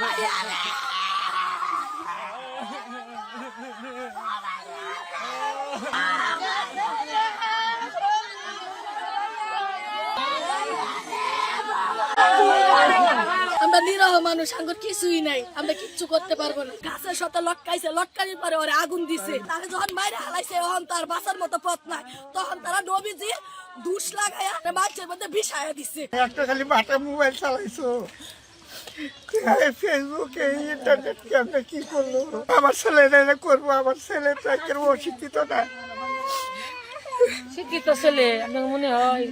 আমরা নিরহ মানুষ আঙ্গুর কিছুই নাই, আমরা কিচ্ছু করতে পারব না। গাছের সাথে লটকাইছে, লটকানির পরে ওরে আগুন দিছে। তাকে যখন বাইরে হালাইছে, তখন তার বাঁচার মতো পথ নাই। তখন তারা নবীজি দুষ লাগাইয়া মাছের মধ্যে বিষায়া দিছে। একটা খালি বাটা মোবাইল চালাইছো। ফেসবুকে ইন্টারনেট কেমনে কি করল আমার ছেলেরা করব আমার ছেলেটা কেউ অশিক্ষিত না। শিক্ষিত ছেলে আপনার মনে হয়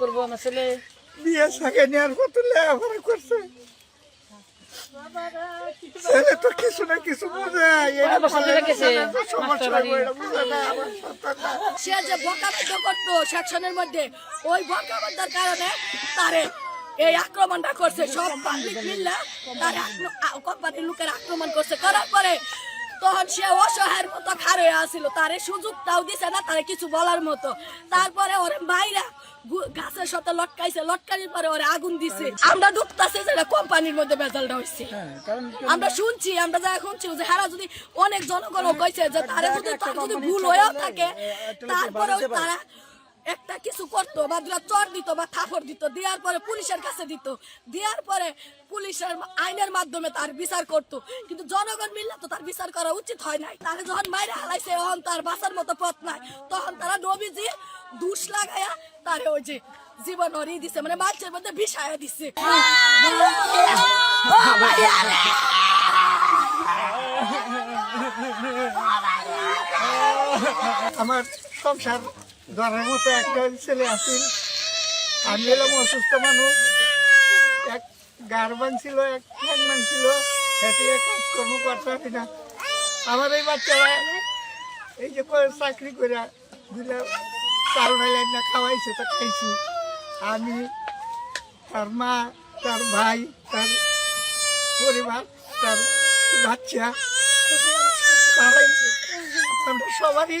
করব আমার ছেলে? বিয়ে সাকে নেওয়ার কত লেখাপড়া করছে। ছেলে তো কিছু না কিছু বোঝে আমার সে যে বকাবদ্ধ করতো সেকশনের মধ্যে ওই বকাবদ্ধের কারণে তারে এই আক্রমণটা করছে সব পাবলিক মিললে তার কোম্পানির লোকের আক্রমণ করছে। করার পরে তখন সে অসহায়ের মতো খারে আসছিল তারে সুযোগটাও দিছে না তারে কিছু বলার মতো। তারপরে ওরে মাইরা গাছের সাথে লটকাইছে লটকানির পরে ওরে আগুন দিছে। আমরা ডুবতাছে যেটা কোম্পানির মধ্যে বেজালটা হয়েছে আমরা শুনছি আমরা যা শুনছি যে হারা যদি অনেক জনগণ কইছে যে তারা যদি তার যদি ভুল হয়েও থাকে তারপরেও তারা একটা কিছু করতো বা দুটা চর দিত বা থাপড় দিত, দেওয়ার পরে পুলিশের কাছে দিত। দেওয়ার পরে পুলিশের আইনের মাধ্যমে তার বিচার করতো। কিন্তু জনগণ মিললে তো তার বিচার করা উচিত হয় নাই। তাকে যখন বাইরে হালাইছে, তখন তার বাঁচার মতো পথ নাই। তখন তারা নবীজি দুষ লাগাইয়া তারে ওই যে জীবন হরিয়ে দিছে মানে মাছের মধ্যে বিষায়া দিছে। আমার সংসার ধরার মতো একটা ছেলে আছিল আমি এলাম অসুস্থ মানুষ। এক গার্বান ছিল, এক হ্যান্ডম্যান ছিল। সেটি কাজকর্ম করতে পারি না। আমার এই বাচ্চারা এই যে করে চাকরি করে, দিলে লাইন না খাওয়াইছে, তা খাইছি। আমি, তার মা, তার ভাই, তার পরিবার, তার বাচ্চা, তারাই। আমরা সবারই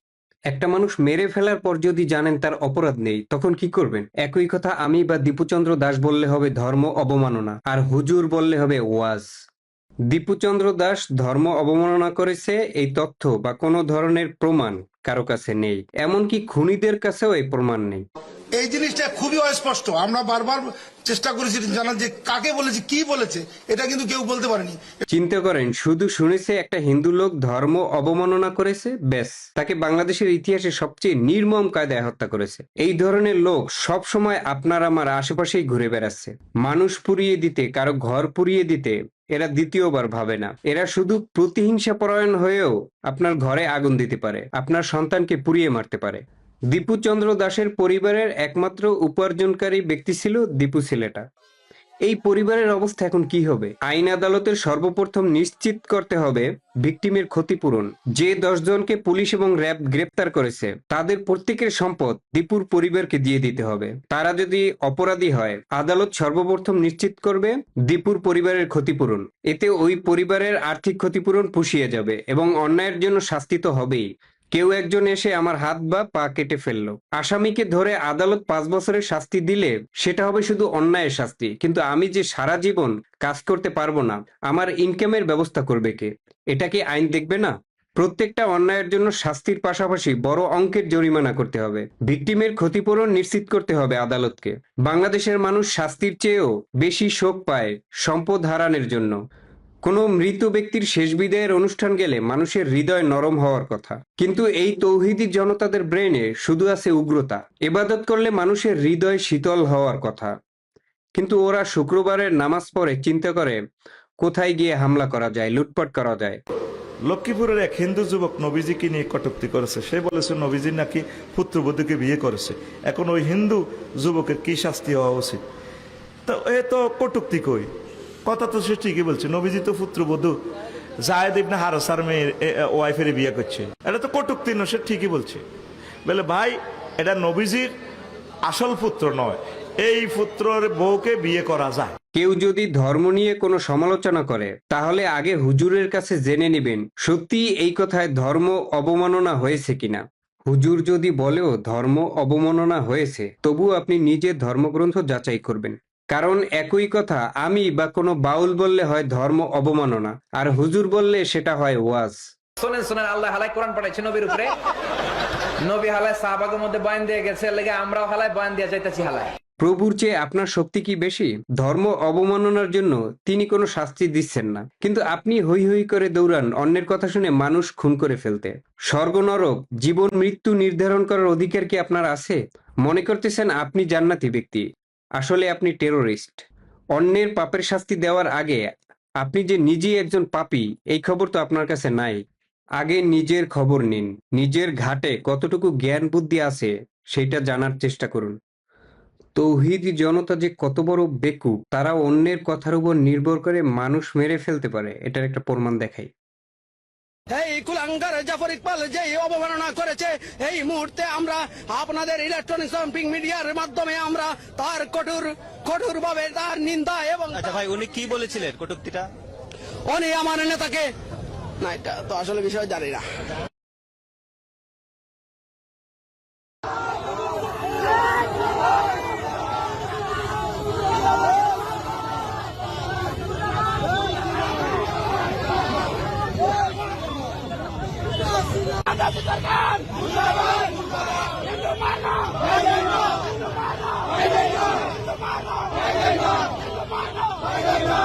একটা মানুষ মেরে ফেলার পর যদি জানেন তার অপরাধ নেই, তখন কি করবেন? একই কথা আমি বা দীপুচন্দ্র দাস বললে হবে ধর্ম অবমাননা, আর হুজুর বললে হবে ওয়াজ। দীপুচন্দ্র দাস ধর্ম অবমাননা করেছে, এই তথ্য বা কোনো ধরনের প্রমাণ কারও কাছে নেই। এমনকি খুনিদের কাছেও এই প্রমাণ নেই। এই জিনিসটা খুবই অস্পষ্ট। আমরা বারবার চেষ্টা করেছি জানার যে কাকে বলেছে, কি বলেছে, এটা কিন্তু কেউ বলতে পারেনি। চিন্তা করেন, শুধু শুনেছে একটা হিন্দু লোক ধর্ম অবমাননা করেছে, ব্যাস। তাকে বাংলাদেশের ইতিহাসে সবচেয়ে নির্মম কায়দায় হত্যা করেছে। এই ধরনের লোক সব সময় আপনার আমার আশেপাশেই ঘুরে বেড়াচ্ছে। মানুষ পুড়িয়ে দিতে, কারও ঘর পুড়িয়ে দিতে, এরা দ্বিতীয়বার ভাবে না। এরা শুধু প্রতিহিংসা পরায়ণ হয়েও আপনার ঘরে আগুন দিতে পারে, আপনার সন্তানকে পুড়িয়ে মারতে পারে। দীপুচন্দ্র দাসের পরিবারের একমাত্র উপার্জনকারী ব্যক্তি ছিল দীপু ছেলেটা। এই পরিবারের অবস্থা এখন কি হবে? আইন আদালতের সর্বপ্রথম নিশ্চিত করতে হবে ভিকটিমের ক্ষতিপূরণ। যে দশজনকে পুলিশ এবং র্যাব গ্রেপ্তার করেছে, তাদের প্রত্যেকের সম্পদ দীপুর পরিবারকে দিয়ে দিতে হবে। তারা যদি অপরাধী হয়, আদালত সর্বপ্রথম নিশ্চিত করবে দীপুর পরিবারের ক্ষতিপূরণ। এতে ওই পরিবারের আর্থিক ক্ষতিপূরণ পুষিয়ে যাবে এবং অন্যায়ের জন্য শাস্তি তো হবেই। কেউ একজন এসে আমার হাত বা পা কেটে ফেলল। আসামিকে ধরে আদালত পাঁচ বছরের শাস্তি দিলে সেটা হবে শুধু অন্যায়ের শাস্তি, কিন্তু আমি যে সারা জীবন কাজ করতে পারব না, আমার ইনকামের ব্যবস্থা করবে কে? এটা কি আইন দেখবে না? প্রত্যেকটা অন্যায়ের জন্য শাস্তির পাশাপাশি বড় অঙ্কের জরিমানা করতে হবে। ভিকটিমের ক্ষতিপূরণ নিশ্চিত করতে হবে আদালতকে। বাংলাদেশের মানুষ শাস্তির চেয়েও বেশি শোক পায় সম্পদ হারানোর জন্য। কোনো মৃত ব্যক্তির শেষ বিদায়ের অনুষ্ঠান গেলে মানুষের হৃদয় নরম হওয়ার কথা। কিন্তু এই তৌহিদি জনতাদের ব্রেনে শুধু আছে উগ্রতা। এবাদত করলে মানুষের হৃদয় শীতল হওয়ার কথা। কিন্তু ওরা শুক্রবারের নামাজ পড়ে চিন্তা করে, কোথায় গিয়ে হামলা করা যায়, লুটপাট করা যায়? লক্ষ্মীপুরের এক হিন্দু যুবক নবীজিকে নিয়ে কটুক্তি করেছে। সে বলেছে, নবীজি নাকি পুত্রবধূকে বিয়ে করেছে। এখন ওই হিন্দু যুবকের কি শাস্তি হওয়া উচিত? তো এ তো কটুক্তি কই? কথা তো সে ঠিকই বলছে, নবীজি তো পুত্রবধূ। জায়দ ইবনে হারসার মেয়ের ওয়াইফের বিয়ে করছে। এটা তো কটুক্তি সে ঠিকই বলছে। বলে, ভাই, এটা নবীজির আসল পুত্র নয়, এই পুত্রের বউকে বিয়ে করা যায়। কেউ যদি ধর্ম নিয়ে কোনো সমালোচনা করে, তাহলে আগে হুজুরের কাছে জেনে নেবেন সত্যি এই কথায় ধর্ম অবমাননা হয়েছে কিনা। হুজুর যদি বলেও ধর্ম অবমাননা হয়েছে তবু আপনি নিজের ধর্মগ্রন্থ যাচাই করবেন। কারণ একই কথা আমি বা কোনো বাউল বললে হয় ধর্ম অবমাননা আর হুজুর বললে সেটা হয় ওয়াজ। শোনেন শোনেন আল্লাহ হালাই কোরআন পাঠাইছে নবীর উপরে। নবী হালায় সাহাবাগের মধ্যে বয়ান দিয়ে গেছে লেগে আমরাও হালায় বয়ান দিয়ে যাইতেছি হালায়। প্রভুর চেয়ে আপনার শক্তি কি বেশি? ধর্ম অবমাননার জন্য তিনি কোনো শাস্তি দিচ্ছেন না। কিন্তু আপনি হই হই করে দৌড়ান অন্যের কথা শুনে মানুষ খুন করে ফেলতে। স্বর্গ নরক জীবন মৃত্যু নির্ধারণ করার অধিকার কি আপনার আছে? মনে করতেছেন আপনি জান্নাতি ব্যক্তি। আসলে আপনি টেরোরিস্ট অন্যের পাপের শাস্তি দেওয়ার আগে আপনি যে নিজেই একজন পাপী, এই খবর তো আপনার কাছে নাই। আগে নিজের খবর নিন। নিজের ঘাটে কতটুকু জ্ঞান বুদ্ধি আছে, সেটা জানার চেষ্টা করুন। তৌহিদি জনতা যে কত বড় বেকুব, তারা অন্যের কথার উপর নির্ভর করে মানুষ মেরে ফেলতে পারে, এটার একটা প্রমাণ দেখাই। এই কুলাঙ্গার জাফর ইকবাল যে অবমাননা করেছে এই মুহূর্তে আমরা আপনাদের ইলেকট্রনিক সাম্পিং মিডিয়ার মাধ্যমে আমরা তার কঠোর কঠোর ভাবে তার নিন্দা এবং আচ্ছা ভাই উনি কি বলেছিলেন কটুক্তিটা? উনি আমার নেতাকে না এটা তো আসলে বিষয় জানি না। आजादी सरकार हिंदू माना हिंदू माना हिंदू माना हिंदू माना